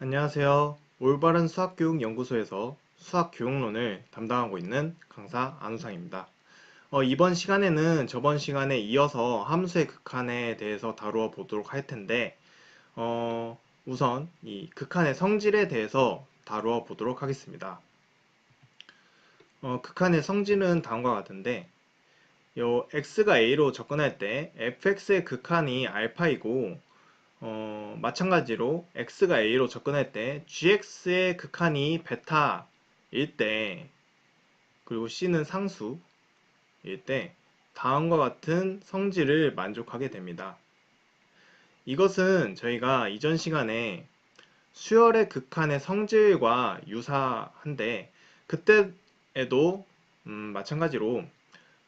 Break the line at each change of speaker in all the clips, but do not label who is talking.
안녕하세요. 올바른 수학교육 연구소에서 수학교육론을 담당하고 있는 강사 안우상입니다. 어, 이번 시간에는 저번 시간에 이어서 함수의 극한에 대해서 다루어 보도록 할 텐데, 어, 우선 이 극한의 성질에 대해서 다루어 보도록 하겠습니다. 어, 극한의 성질은 다음과 같은데, 요 x가 a로 접근할 때 fx의 극한이 알파이고 어, 마찬가지로 x가 a로 접근할 때 gx의 극한이 베타일 때 그리고 c는 상수일 때 다음과 같은 성질을 만족하게 됩니다. 이것은 저희가 이전 시간에 수열의 극한의 성질과 유사한데 그때에도 음, 마찬가지로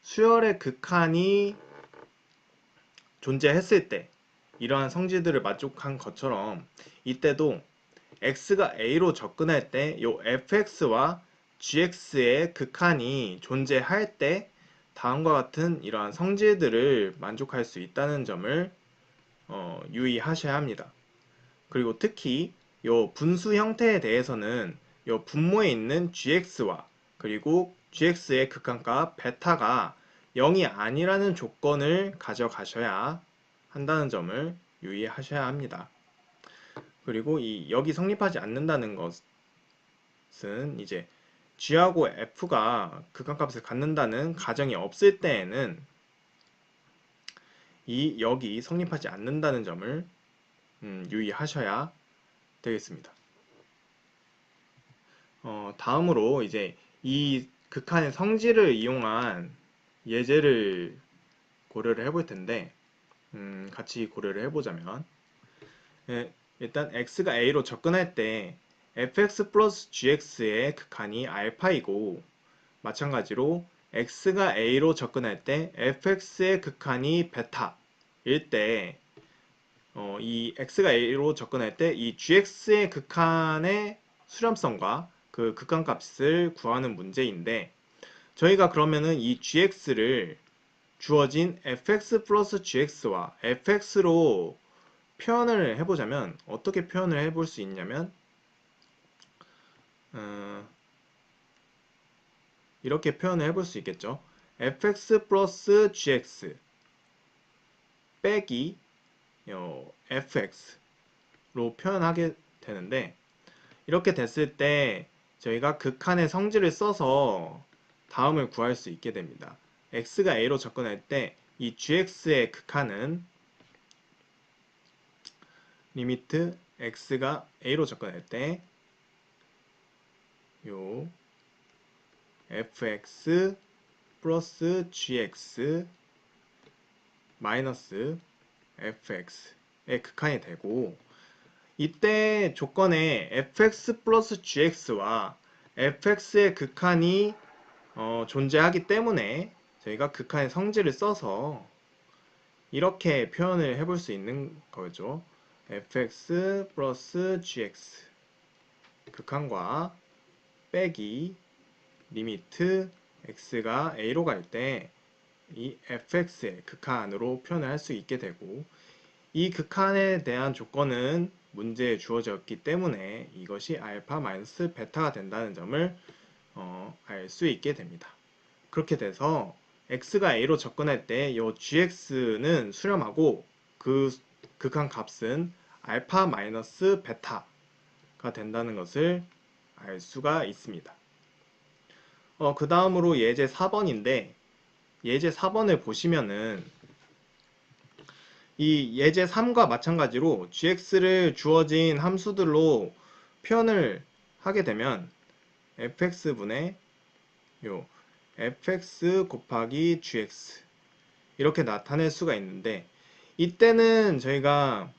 수열의 극한이 존재했을 때 이러한 성질들을 만족한 것처럼 이때도 x가 a로 접근할 때 이 fx와 gx의 극한이 존재할 때 다음과 같은 이러한 성질들을 만족할 수 있다는 점을 어, 유의하셔야 합니다. 그리고 특히 이 분수 형태에 대해서는 이 분모에 있는 gx와 그리고 gx의 극한값 베타가 0이 아니라는 조건을 가져가셔야 한다는 점을 유의하셔야 합니다. 그리고 이 여기 성립하지 않는다는 것은 이제 g하고 f가 극한값을 갖는다는 가정이 없을 때에는 이 여기 성립하지 않는다는 점을 음, 유의하셔야 되겠습니다. 어, 다음으로 이제 이 극한의 성질을 이용한 예제를 고려를 해볼 텐데 음, 같이 고려를 해보자면. 예, 일단 x가 a로 접근할 때 fx 플러스 gx의 극한이 알파이고 마찬가지로 x가 a로 접근할 때 fx의 극한이 베타일 때 어, 이 x가 a로 접근할 때 이 gx의 극한의 수렴성과 그 극한값을 구하는 문제인데 저희가 그러면은 이 gx를 주어진 fx 플러스 gx와 fx로 표현을 해보자면 어떻게 표현을 해볼 수 있냐면 어, 이렇게 표현을 해볼 수 있겠죠. fx 플러스 gx 빼기 어, fx로 표현하게 되는데 이렇게 됐을 때 저희가 극한의 성질을 써서 다음을 구할 수 있게 됩니다. X가 a로 접근할 때 이 gx의 극한은 리미트 x가 a로 접근할 때 요 fx 플러스 gx 마이너스 fx의 극한이 되고 이때 조건에 fx 플러스 gx와 fx의 극한이 어, 존재하기 때문에 저희가 극한의 성질을 써서 이렇게 표현을 해볼 수 있는 거죠. fx 플러스 gx 극한과 빼기 리미트 x가 a로 갈 때 이 fx의 극한으로 표현을 할 수 있게 되고 이 극한에 대한 조건은 문제에 주어졌기 때문에 이것이 알파 마이너스 베타가 된다는 점을 어, 알 수 있게 됩니다. 그렇게 돼서 x가 a로 접근할 때 이 gx는 수렴하고 그 극한 값은 알파 마이너스 베타가 된다는 것을 알 수가 있습니다. 어, 그 다음으로 예제 4번인데 예제 4번을 보시면은 이 예제 3과 마찬가지로 gx를 주어진 함수들로 표현을 하게 되면 fx분의 요 fx 곱하기 gx 이렇게 나타낼 수가 있는데 이때는 저희가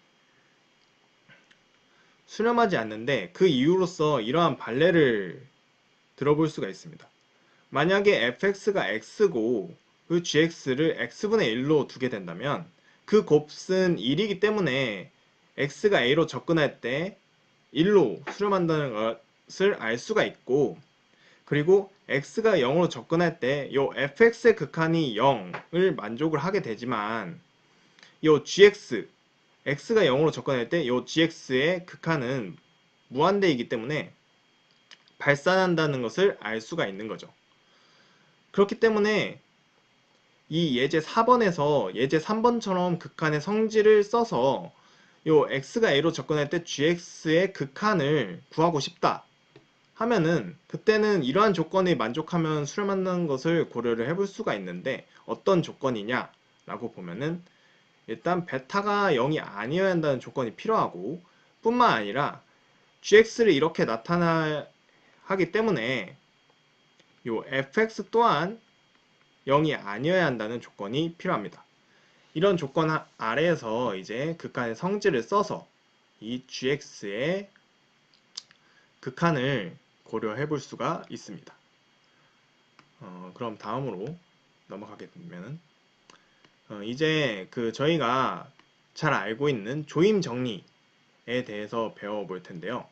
수렴하지 않는데 그 이유로서 이러한 발레를 들어볼 수가 있습니다. 만약에 fx가 x고 그 gx를 x분의 1로 두게 된다면 그 곱은 1이기 때문에 x가 a로 접근할 때 1로 수렴한다는 것을 알 수가 있고 그리고 x가 0으로 접근할 때이 fx의 극한이 0을 만족을 하게 되지만 이 gx x가 0으로 접근할 때이 gx의 극한은 무한대이기 때문에 발산한다는 것을 알 수가 있는 거죠. 그렇기 때문에 이 예제 4번에서 예제 3번처럼 극한의 성질을 써서 요 x가 a로 접근할 때 gx의 극한을 구하고 싶다 하면은 그때는 이러한 조건에 만족하면 수렴한다는 것을 고려를 해볼 수가 있는데 어떤 조건이냐 라고 보면은 일단 베타가 0이 아니어야 한다는 조건이 필요하고 뿐만 아니라 gx를 이렇게 나타나기 때문에 요 fx 또한 0이 아니어야 한다는 조건이 필요합니다. 이런 조건 하- 아래에서 이제 극한의 성질을 써서 이 gx의 극한을 고려해 볼 수가 있습니다. 어, 그럼 다음으로 넘어가게 되면 어, 이제 그 저희가 잘 알고 있는 조임 정리에 대해서 배워 볼 텐데요.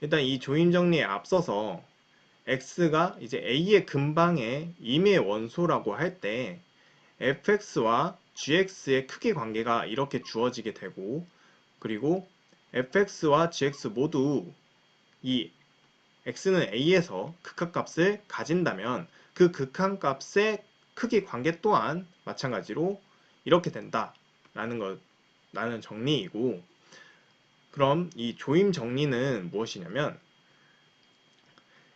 일단 이 조임 정리에 앞서서 x가 이제 a의 근방의 임의 원소라고 할 때 fx와 gx의 크기 관계가 이렇게 주어지게 되고 그리고 fx와 gx 모두 이 x는 a에서 극한값을 가진다면 그 극한값의 크기 관계 또한 마찬가지로 이렇게 된다라는 것 라는 정리이고 그럼 이 조임 정리는 무엇이냐면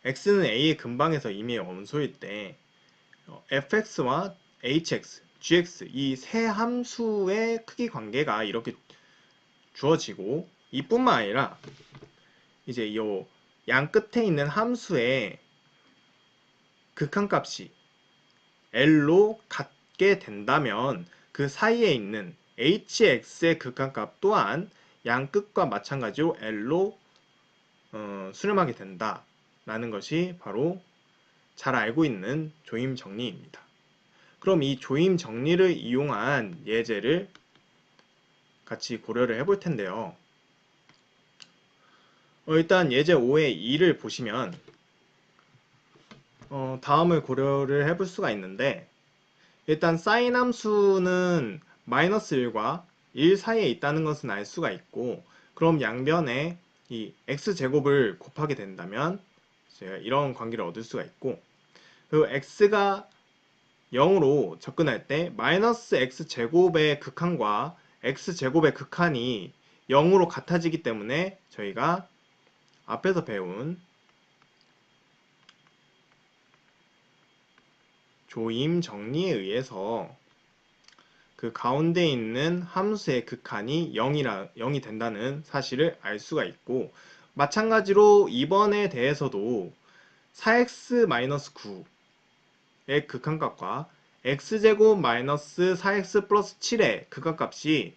x는 a의 근방에서 이미 원소일 때 어, fx와 hx, gx 이 세 함수의 크기 관계가 이렇게 주어지고 이뿐만 아니라 이제 요 양 끝에 있는 함수의 극한값이 l로 같게 된다면 그 사이에 있는 hx의 극한값 또한 양 끝과 마찬가지로 l로 어, 수렴하게 된다. 라는 것이 바로 잘 알고 있는 조임 정리입니다. 그럼 이 조임 정리를 이용한 예제를 같이 고려를 해볼 텐데요. 어, 일단 예제 5의 2를 보시면 어, 다음을 고려를 해볼 수가 있는데 일단 사인 함수는 마이너스 1과 1 사이에 있다는 것은 알 수가 있고 그럼 양변에 이 x제곱을 곱하게 된다면 제가 이런 관계를 얻을 수가 있고 그리고 x가 0으로 접근할 때 마이너스 x제곱의 극한과 x제곱의 극한이 0으로 같아지기 때문에 저희가 앞에서 배운 조임 정리에 의해서 그 가운데 있는 함수의 극한이 0이라, 0이 된다는 사실을 알 수가 있고 마찬가지로 이번에 대해서도 4x-9의 극한값과 x제곱 마이너스 4x 플러스 7의 극한값이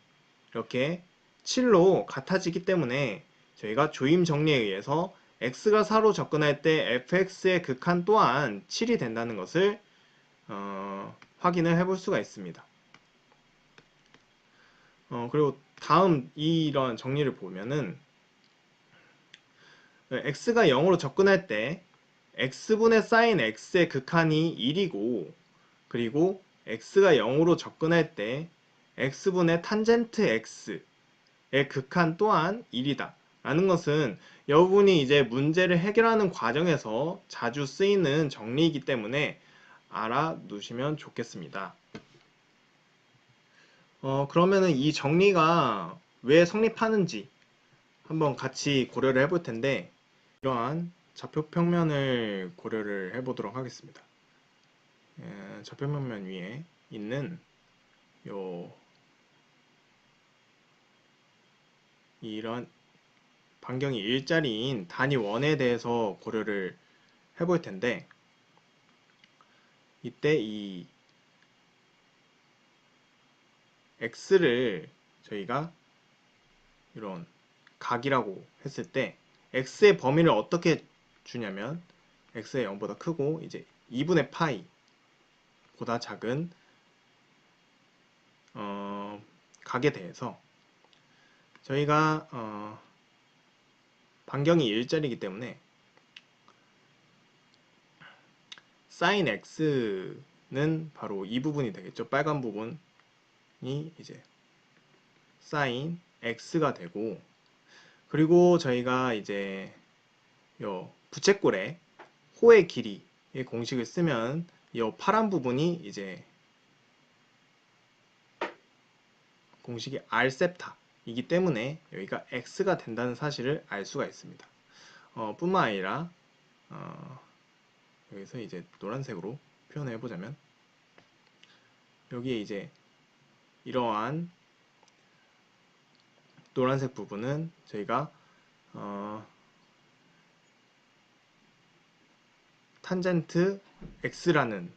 이렇게 7로 같아지기 때문에 저희가 조임 정리에 의해서 x가 4로 접근할 때 fx의 극한 또한 7이 된다는 것을 어, 확인을 해볼 수가 있습니다. 어, 그리고 다음 이런 정리를 보면은 x가 0으로 접근할 때 x분의 사인 x의 극한이 1이고 그리고 x가 0으로 접근할 때 x분의 탄젠트 x의 극한 또한 1이다. 라는 것은 여러분이 이제 문제를 해결하는 과정에서 자주 쓰이는 정리이기 때문에 알아두시면 좋겠습니다. 어, 그러면은 이 정리가 왜 성립하는지 한번 같이 고려를 해볼 텐데 이러한 좌표 평면을 고려를 해보도록 하겠습니다. 에, 좌표 평면 위에 있는 요 이런 반경이 일자리인 단위 원에 대해서 고려를 해볼 텐데 이때 이 x를 저희가 이런 각이라고 했을 때 x의 범위를 어떻게 주냐면 x의 0보다 크고 이제 2분의 파이 보다 작은 어, 각에 대해서 저희가 어, 반경이 일자리이기 때문에 sin x는 바로 이 부분이 되겠죠. 빨간 부분이 이제 sin x가 되고 그리고 저희가 이제 요 부채꼴의 호의 길이의 공식을 쓰면 이 파란 부분이 이제 공식이 r셉타 이기 때문에 여기가 x가 된다는 사실을 알 수가 있습니다. 어, 뿐만 아니라 어, 여기서 이제 노란색으로 표현해 보자면 여기에 이제 이러한 노란색 부분은 저희가 어, 탄젠트 x라는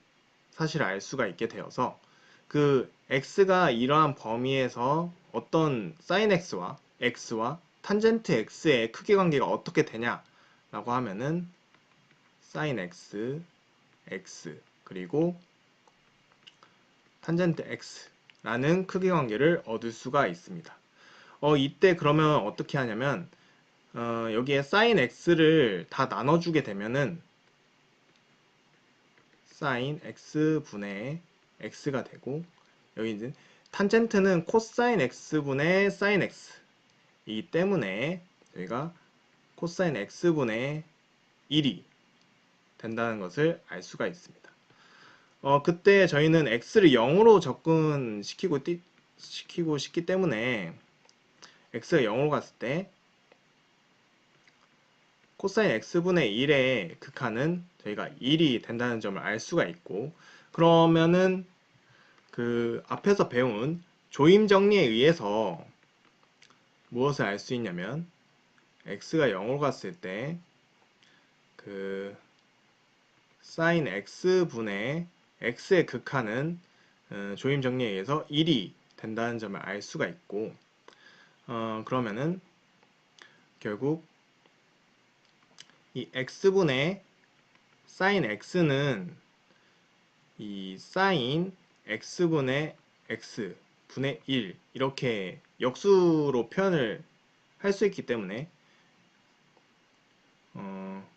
사실을 알 수가 있게 되어서 그 x가 이러한 범위에서 어떤 sin x와 x와 탄젠트 x의 크기 관계가 어떻게 되냐라고 하면은 sin x x 그리고 탄젠트 x라는 크기 관계를 얻을 수가 있습니다. 어, 이때 그러면 어떻게 하냐면 어, 여기에 sin x를 다 나눠주게 되면은 sin x 분의 x가 되고 여기 이제 탄젠트는 코사인 x분의 sin x 이기 때문에 저희가 코사인 x분의 1이 된다는 것을 알 수가 있습니다. 어, 그때 저희는 x를 0으로 접근시키고 띠, 시키고 싶기 때문에 x가 0으로 갔을 때 코사인 x분의 1의 극한은 저희가 1이 된다는 점을 알 수가 있고 그러면은 그 앞에서 배운 조임 정리에 의해서 무엇을 알 수 있냐면 x가 0으로 갔을 때 그 sin x분의 x의 극한은 어, 조임 정리에 의해서 1이 된다는 점을 알 수가 있고 어, 그러면은 결국 이 x분의 sin x는 이 sin x분의 x 분의 1 이렇게 역수로 표현을 할 수 있기 때문에 어,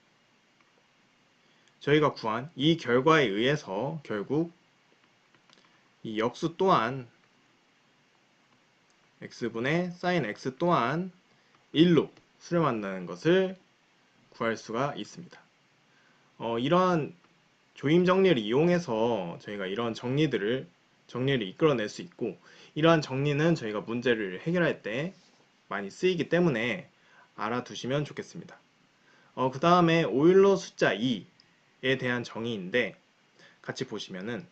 저희가 구한 이 결과에 의해서 결국 이 역수 또한 x분의 sin x 또한 1로 수렴한다는 것을 구할 수가 있습니다. 어, 이러한 조임 정리를 이용해서 저희가 이런 정리들을 정리를 이끌어낼 수 있고 이러한 정리는 저희가 문제를 해결할 때 많이 쓰이기 때문에 알아두시면 좋겠습니다. 어, 그 다음에 오일러 숫자 2에 대한 정의인데 같이 보시면은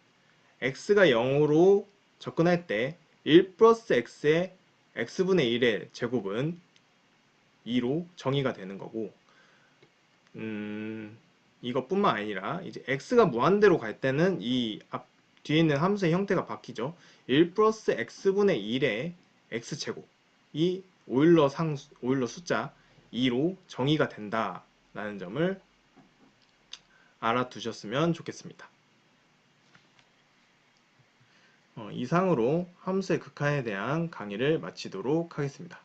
x가 0으로 접근할 때 1 플러스 x의 x분의 1의 제곱은 2로 정의가 되는 거고 음, 이것뿐만 아니라 이제 x가 무한대로 갈 때는 이 앞 뒤에 있는 함수의 형태가 바뀌죠. 1 플러스 x분의 1의 x제곱이 오일러 상수, 오일러 숫자 2로 정의가 된다라는 점을 알아두셨으면 좋겠습니다. 어, 이상으로 함수의 극한에 대한 강의를 마치도록 하겠습니다.